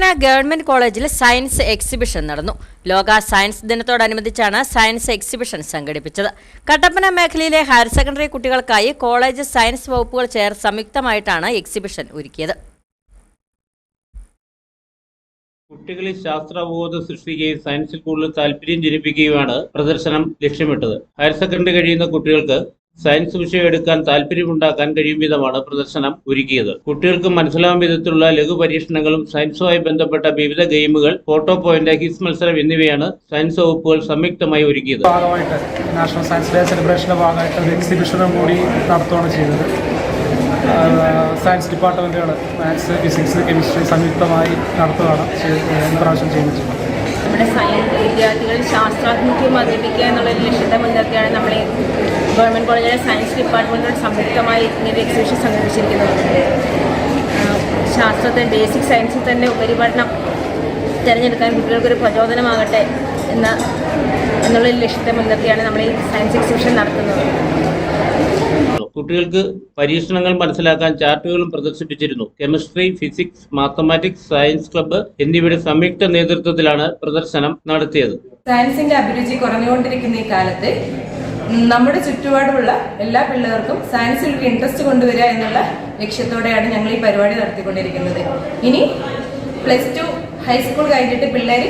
Kattappana government കോളേജിൽ science exhibition നടന്നു. ലോക സയൻസ് ദിനത്തോടനുബന്ധിച്ചാണ് സയൻസ് എക്സിബിഷൻ സംഘടിപ്പിച്ചത്. കട്ടപ്പന മേഖലയിലെ ഹയർ സെക്കൻഡറി കുട്ടികൾക്കായി കോളേജ് സയൻസ് വകുപ്പുകൾ ചേർ സംയുക്തമായിട്ടാണ് എക്സിബിഷൻ ഒരുക്കിയത്. കുട്ടികളിൽ ശാസ്ത്രബോധം സൃഷ്ടിക്കുകയും സയൻസിൽ കൂടുതൽ താല്പര്യം ജനിപ്പിക്കുകയുമാണ് പ്രദർശനം ലക്ഷ്യമിട്ടത്. ഹയർ സെക്കൻഡറി കഴിയുന്ന കുട്ടികൾക്ക് സയൻസ് വിഷയം എടുക്കാൻ താല്പര്യമുണ്ടാക്കാൻ കഴിയും വിധമാണ് പ്രദർശനം ഒരുക്കിയത്. കുട്ടികൾക്ക് മനസ്സിലാവും വിധത്തിലുള്ള ലഘു പരീക്ഷണങ്ങളും സയൻസുമായി ബന്ധപ്പെട്ട വിവിധ ഗെയിമുകൾ ഫോട്ടോ പോയിന്റ് ഹിസ് മത്സരം എന്നിവയാണ് സയൻസ് വകുപ്പുകൾ സംയുക്തമായി ഒരുക്കിയത്. ഭാഗമായിട്ട് നാഷണൽ സയൻസ് ഡേ സെലിബ്രേഷന്റെ ഭാഗമായിട്ട് ഒരു എക്സിബിഷനും കൂടി നടത്തുകയാണ് ചെയ്തത്. സയൻസ് ഡിപ്പാർട്ട്മെന്റുകൾ മാത്സ് ഫിസിക്സ് കെമിസ്ട്രി സംയുക്തമായി നടത്തുകയാണ് പ്രാവശ്യം ചെയ്യുന്നത് നമ്മുടെ സയൻസ് വിദ്യാർത്ഥികൾ ശാസ്ത്രാഭിമുഖ്യം വർദ്ധിപ്പിക്കുക എന്നുള്ള ലക്ഷ്യത്തെ മുൻനിർത്തിയാണ് നമ്മൾ ഈ ഗവൺമെന്റ് കോളേജിലെ സയൻസ് ഡിപ്പാർട്ട്മെന്റോട് സംയുക്തമായി ഇങ്ങനെ എക്സിബിഷൻ സംഘടിപ്പിച്ചിരിക്കുന്നത്. ശാസ്ത്രത്തെ ബേസിക് സയൻസിൽ തന്നെ ഉപരിപഠനം തിരഞ്ഞെടുക്കാൻ കുട്ടികൾക്കൊരു പ്രചോദനമാകട്ടെ എന്ന എന്നുള്ള ലക്ഷ്യത്തെ മുൻനിർത്തിയാണ് നമ്മൾ ഈ സയൻസ് എക്സിബിഷൻ നടത്തുന്നത്. കുട്ടികൾക്ക് പരീക്ഷണങ്ങൾ മനസ്സിലാക്കാൻ ചാർട്ടുകളും പ്രദർശിപ്പിച്ചിരുന്നു. Chemistry physics mathematics science club എന്നിവയുടെ സംയുക്ത നേതൃത്വത്തിലാണ് പ്രദർശനം നടത്തിയത്. സയൻസിന്റെ അഭിരുചി കുറഞ്ഞുകൊണ്ടിരിക്കുന്ന ഈ കാലത്ത് നമ്മുടെ ചുറ്റുപാടുമുള്ള എല്ലാ പിള്ളേർക്കും സയൻസിൽ ഒരു ഇൻട്രസ്റ്റ് കൊണ്ടുവരിക എന്നുള്ള ലക്ഷ്യത്തോടെയാണ് ഞങ്ങൾ ഈ പരിപാടി നടത്തിക്കൊണ്ടിരിക്കുന്നത്. ഇനി പ്ലസ് ടു ഹൈസ്കൂൾ കഴിഞ്ഞിട്ട് പിള്ളേർ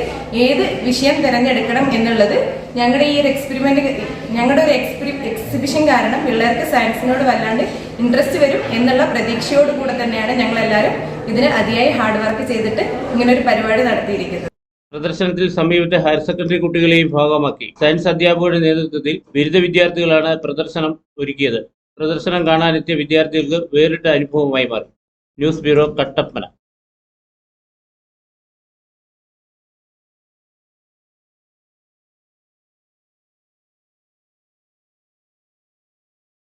ഏത് വിഷയം തിരഞ്ഞെടുക്കണം എന്നുള്ളത് ഞങ്ങളുടെ ഈ ഒരു എക്സ്പെരിമെന്റ് ഞങ്ങളുടെ ഒരു എക്സ്പെരി എക്സിബിഷൻ കാരണം പിള്ളേർക്ക് സയൻസിനോട് വല്ലാണ്ട് ഇൻട്രസ്റ്റ് വരും എന്നുള്ള പ്രതീക്ഷയോട് കൂടെ തന്നെയാണ് ഞങ്ങൾ എല്ലാവരും ഇതിന് അതിയായി ഹാർഡ് വർക്ക് ചെയ്തിട്ട് ഇങ്ങനെ ഒരു പരിപാടി നടത്തിയിരിക്കുന്നത്. പ്രദർശനത്തിൽ സമീപത്തെ ഹയർ സെക്കൻഡറി കുട്ടികളെയും ഭാഗമാക്കി. സയൻസ് അധ്യാപകരുടെ നേതൃത്വത്തിൽ ബിരുദ വിദ്യാർത്ഥികളാണ് പ്രദർശനം ഒരുക്കിയത്. പ്രദർശനം കാണാനെത്തിയ വിദ്യാർത്ഥികൾക്ക് വേറിട്ട അനുഭവമായി മാറി. News bureau Kattappana.